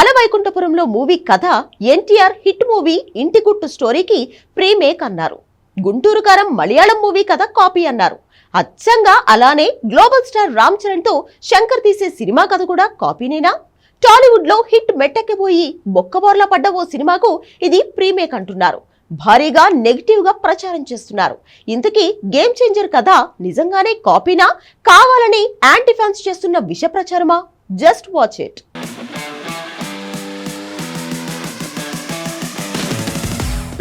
అలవైకుంఠపురంలో movie కథ NTR hit movie ఇంటి గుట్టు స్టోరీకి ప్రీమేక్ అన్నారు. గుంటూరు కారం మలయాళం మూవీ కథ కాపీ అన్నారు. అచ్చంగా అలానే గ్లోబల్ స్టార్ రామ్ చరణ్తో శంకర్ తీసే సినిమా కథ కూడా కాపీనేనా? టాలీవుడ్లో హిట్ మెట్టెక్కిపోయి బొక్కబోర్ల పడ్డ ఓ సినిమాకు ఇది ప్రీమేక్ అంటున్నారు. భారీగా నెగిటివ్గా ప్రచారం చేస్తున్నారు. ఇంతకీ గేమ్ చేంజర్ కథ నిజంగానే కాపీనా? కావాలని యాంటీ ఫ్యాన్స్ చేస్తున్న విష ప్రచారమా? Just watch it.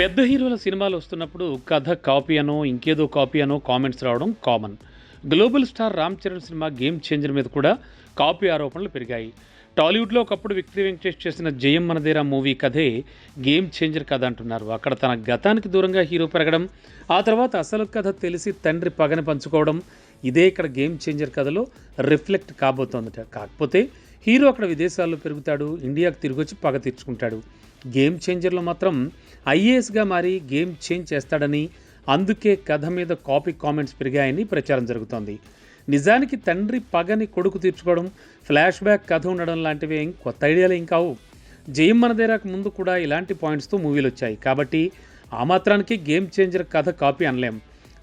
పెద్ద హీరోల సినిమాలు వస్తున్నప్పుడు కథ కాపీ అనో ఇంకేదో కాపీ అనో కామెంట్స్ రావడం common. Global star Ram Charan cinema game changer మీద కూడా కాపీ ఆరోపణలు పెరిగాయి. టాలీవుడ్లో ఒకప్పుడు విక్టరీ వెంకటేష్ చేసిన జయం మనదేరా మూవీ కథే గేమ్ చేంజర్ కథ అంటున్నారు. అక్కడ తన గతానికి దూరంగా హీరో పెరగడం ఆ తర్వాత అసలు కథ తెలిసి తండ్రి పగని పంచుకోవడం ఇదే ఇక్కడ గేమ్ చేంజర్ కథలో రిఫ్లెక్ట్ కాబోతోందట. కాకపోతే హీరో అక్కడ విదేశాల్లో పెరుగుతాడు ఇండియాకు తిరిగి వచ్చి పగ తీర్చుకుంటాడు. గేమ్ చేంజర్లో మాత్రం ఐఏఎస్గా మారి గేమ్ చేంజ్ చేస్తాడని అందుకే కథ మీద కాపీ కామెంట్స్ పెరిగాయని ప్రచారం జరుగుతోంది. నిజానికి తండ్రి పగని కొడుకు తీర్చుకోవడం ఫ్లాష్ బ్యాక్ కథ ఉండడం లాంటివి ఏం కొత్త ఐడియాలు ఏం కావు. జయం మనదేరాకు ముందు కూడా ఇలాంటి పాయింట్స్తో మూవీలు వచ్చాయి. కాబట్టి ఆ మాత్రానికి గేమ్ చేంజర్ కథ కాపీ అనలేం.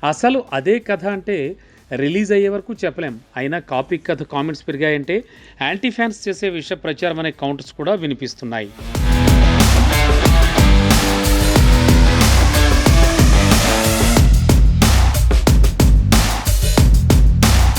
అసలు అదే కథ అంటే రిలీజ్ అయ్యే వరకు చెప్పలేం. అయినా కాపీ కథ కామెంట్స్ పెరిగాయంటే యాంటీ ఫ్యాన్స్ చేసే విషయ ప్రచారం అనే కౌంటర్స్ కూడా వినిపిస్తున్నాయి.